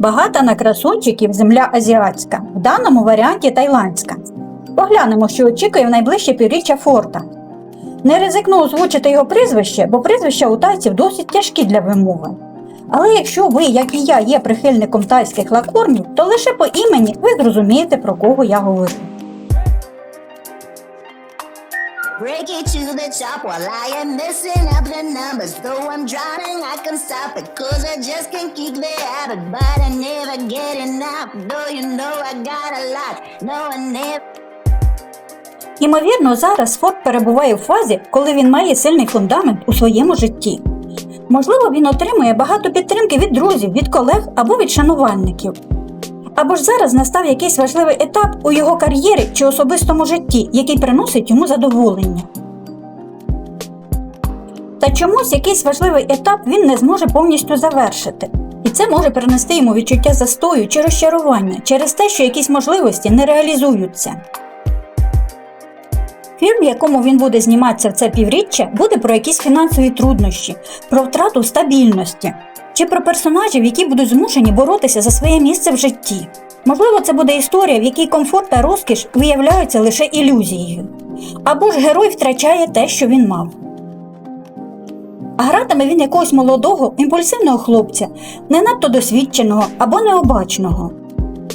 Багата на красунчиків земля азіатська, в даному варіанті тайландська. Поглянемо, що очікує в найближче півріччя форта. Не ризикну озвучити його прізвище, бо прізвища у тайців досить тяжкі для вимови. Але якщо ви, як і я, є прихильником тайських лакормів, то лише по імені ви зрозумієте, про кого я говорю. Break it to the top while I am messing up the numbers. Though I'm drowning, I can stop it. Cause I just can't kick the habit. But I never get enough. Though you know I got a lot. No, I never. Ймовірно, зараз Форд перебуває в фазі, коли він має сильний фундамент у своєму житті. Можливо, він отримує багато підтримки від друзів, від колег або від шанувальників. Або ж зараз настав якийсь важливий етап у його кар'єрі чи особистому житті, який приносить йому задоволення. Та чомусь якийсь важливий етап він не зможе повністю завершити. І це може принести йому відчуття застою чи розчарування через те, що якісь можливості не реалізуються. Фільм, в якому він буде зніматися в це півріччя, буде про якісь фінансові труднощі, про втрату стабільності чи про персонажів, які будуть змушені боротися за своє місце в житті. Можливо, це буде історія, в якій комфорт та розкіш виявляються лише ілюзією, або ж герой втрачає те, що він мав. А гратиме він якогось молодого, імпульсивного хлопця, не надто досвідченого або необачного.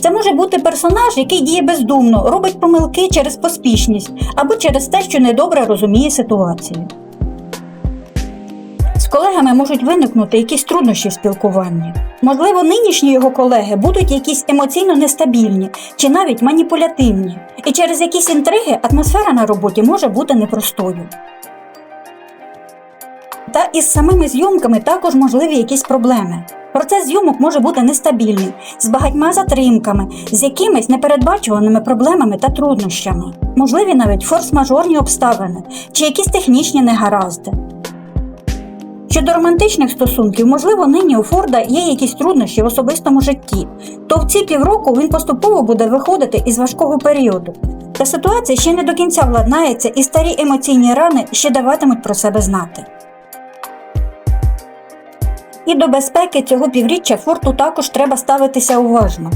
Це може бути персонаж, який діє бездумно, робить помилки через поспішність або через те, що недобре розуміє ситуацію. З колегами можуть виникнути якісь труднощі в спілкуванні. Можливо, нинішні його колеги будуть якісь емоційно нестабільні чи навіть маніпулятивні, і через якісь інтриги атмосфера на роботі може бути непростою. Та із самими зйомками також можливі якісь проблеми. Процес зйомок може бути нестабільний, з багатьма затримками, з якимись непередбачуваними проблемами та труднощами, можливі навіть форс-мажорні обставини чи якісь технічні негаразди. Щодо романтичних стосунків, можливо, нині у Форда є якісь труднощі в особистому житті, то в ці півроку він поступово буде виходити із важкого періоду. Та ситуація ще не до кінця владнається, і старі емоційні рани ще даватимуть про себе знати. І до безпеки цього півріччя форту також треба ставитися уважно,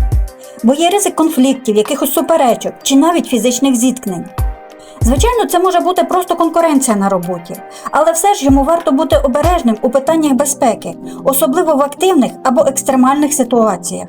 бо є ризик конфліктів, якихось суперечок чи навіть фізичних зіткнень. Звичайно, це може бути просто конкуренція на роботі, але все ж йому варто бути обережним у питаннях безпеки, особливо в активних або екстремальних ситуаціях.